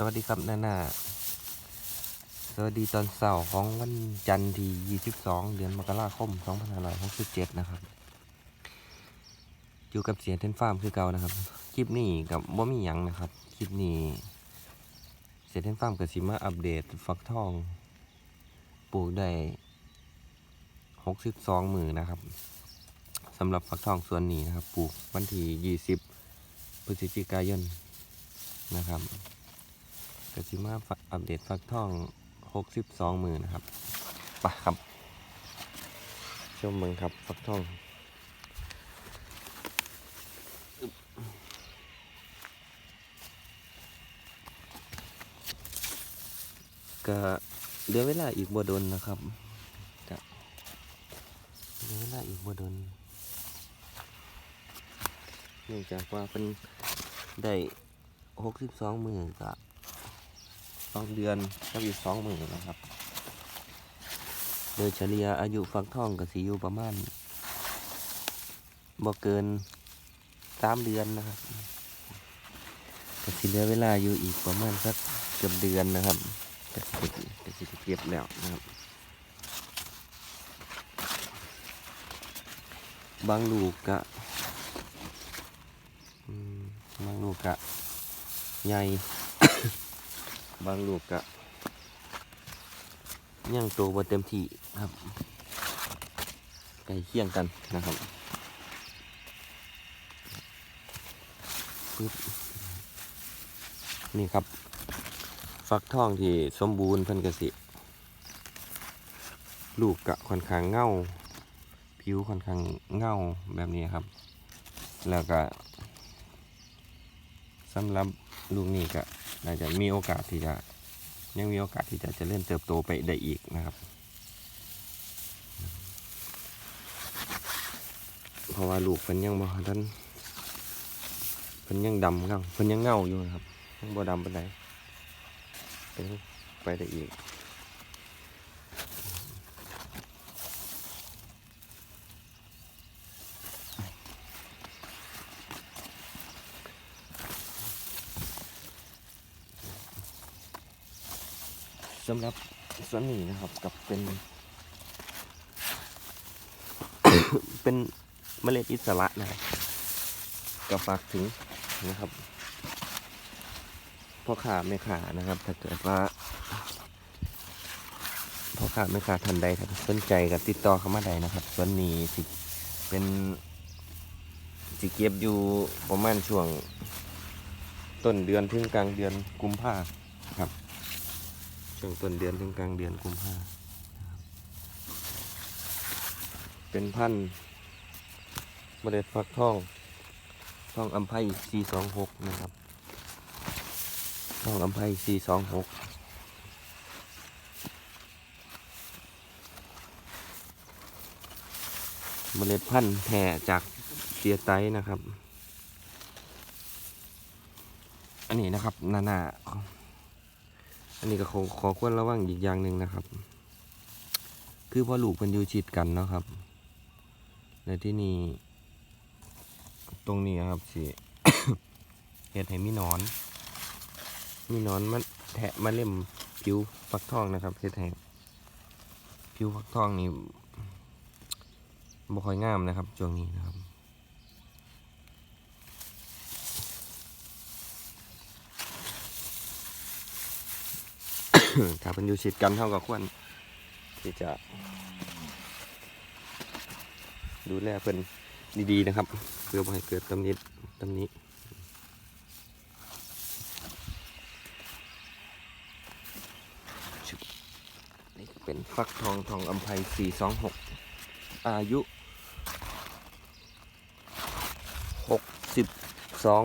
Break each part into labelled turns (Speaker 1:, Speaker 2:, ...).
Speaker 1: สวัสดีครับนานาสวัสดีตอนเสาร์ของวันจันทร์ที่ 22 เดือนมกราคม 2567 นะครับ อยู่กับเสียงเทนฟาร์มคือเก่านะครับ คลิปนี้กับบ่มีหยังนะครับ คลิปนี้ เสียงเทนฟาร์มกับสิมาอัปเดตฟักทอง ปลูกได้ 62 มือนะครับสำหรับฟักทองส่วนนี้นะครับ ปลูกวันที่ 20 พฤศจิกายนนะครับ กสิมาฝาอัปเดตฟักทอง 62 มือนะครับไปะครับ ชมเมืองครับฟักทองก็เหลือเวลาอีกบ่ดนนะครับก็เหลือเวลาอีกบ่ดนเนื่องจากว่าเป็นได้62มือก็ สองเดือนกับอีกสองหมือนนะครับ โดยเฉลี่ยอายุฟักทองกับสีอยู่ประมาณบ่เกินสามเดือนนะครับก็สิเหลือเวลาอยู่อีกประมาณสักเกือบเดือนนะครับก็สิก็สิเก็บแล้วนะครับ บางลูกกะบางลูกกะใหญ่ บางลูกกะยังโตบ่เต็มที่ครับใกล้เคียงกันนะครับปึ๊บนี่ครับ ฟักทองที่สมบูรณ์เพิ่นกสิลูกกะค่อนข้างเงาผิวค่อนข้างเงาแบบนี้ครับ แล้วก็สำหรับลูกนี้ก็ น่าจะมีโอกาสที่จะยังมีโอกาสที่จะจะเจริญเติบโตไปได้อีกนะครับ เพราะว่าลูกเป็นยังบ่ท่านเป็นยังดำเงาเป็นยังเงาอยู่นะครับยังบ่ดำเป็นใดเพิ่นไปได้อีก สำหรับส่วนนี้นะครับกับเป็น เป็นเมล็ดอิสระนะครับก็ฝากถึงนะครับพ่อขาแม่ขานะครับ ถ้าเกิดว่าพ่อขาแม่ขาทันใดถ้าสนใจกับติดต่อเข้ามาได้นะครับ ส่วนนี้สิเป็นสิเก็บอยู่ประมาณช่วงต้นเดือนถึงกลางเดือนกุมภาครับ ช่วงต้นเดือนถึงกลางเดือนกุมภาเป็นพันธุ์เมล็ดฟักทองทองอัมไพ426 นะครับทองอัมไพ426เมล็ดพันธุ์แผ่จากเสียไตนะครับ อันนี้นะครับ นานา อันนี้ก็ขอขอควรระวังอีกอย่างหนึ่งนะครับ คือพอลูกมันอยู่ชิดกันเนาะครับในที่นี่ตรงนี้ครับสิเห็ดให้มีนอน มีนอนมันแทะมาเล่มผิวฟักทองนะครับเห็ดให้ผิวฟักทองนี่บ่ค่อยงามนะครับช่วงนี้นะครับ ถ้าเป็นอยู่ชิดกันเท่ากับควรที่จะ ดูแลเพิ่นดีๆนะครับ เพื่อไม่ให้เกิดตำหนิตำหนินี่เป็นฟักทองทองอัมไพ426 อายุ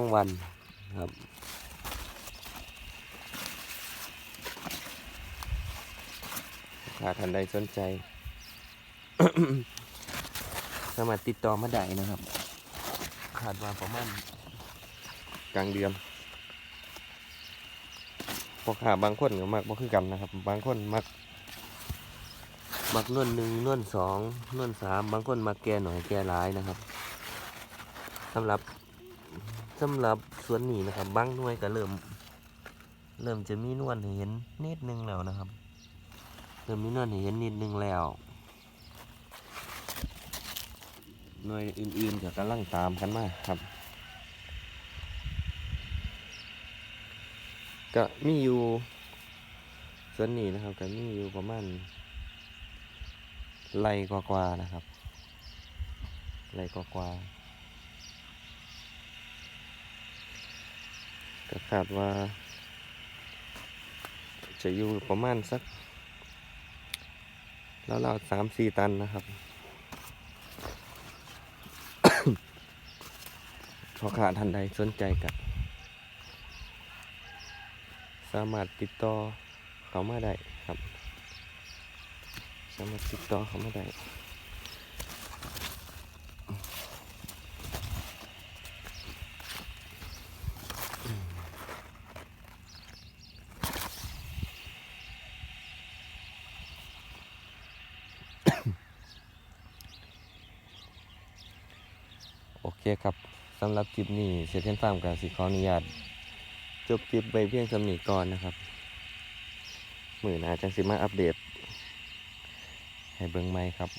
Speaker 1: 62 วันครับ ถ้าท่านใดสนใจ สามารถติดต่อมาได้นะครับคาดว่าประมาณกลางเดือนพอขาบางคนก็มักบ่คือกันนะครับ บางคนมัก มักนวลหนึ่งนวลสองนวลสามบางคนมักแก่หน่อยแก่หลายนะครับสำหรับสำหรับสวนหนีนะครับบางหน่วยก็เริ่ม เริ่มจะมีนวลเห็นนิดนึงแล้วนะครับ เริ่มมีนวลให้เห็นนิดนึงแล้วหน่วยอื่นๆก็กำลังตามกันมาครับ ก็มีอยู่ส่วนนี้นะครับก็มีอยู่ประมาณไล่กว่าๆนะครับไล่กว่าๆก็คาดว่า จะอยู่ประมาณสัก แล้วเราสามสี่ตันนะครับพอขาดทันใดสนใจกับสามารถติดต่อเขามาได้ครับ สามารถติดต่อเขามาได้ โอ เคครับสำหรับคลิปนี้เซเทนฟาร์มกับสิขออนุญาตจบคลิปไปเพียงสำนีก่อนนะครับมือหนาจังสิมาอัปเดต ให้เบิ่งใหม่ครับ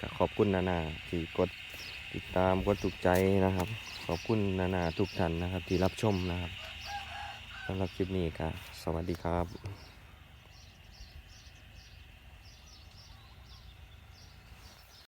Speaker 1: ก็ขอบคุณนานาที่กดติดตามกดถูกใจนะครับ ขอบคุณนานาทุกท่านนะครับ ที่รับชมนะครับสำหรับคลิปนี้ก็สวัสดีครับ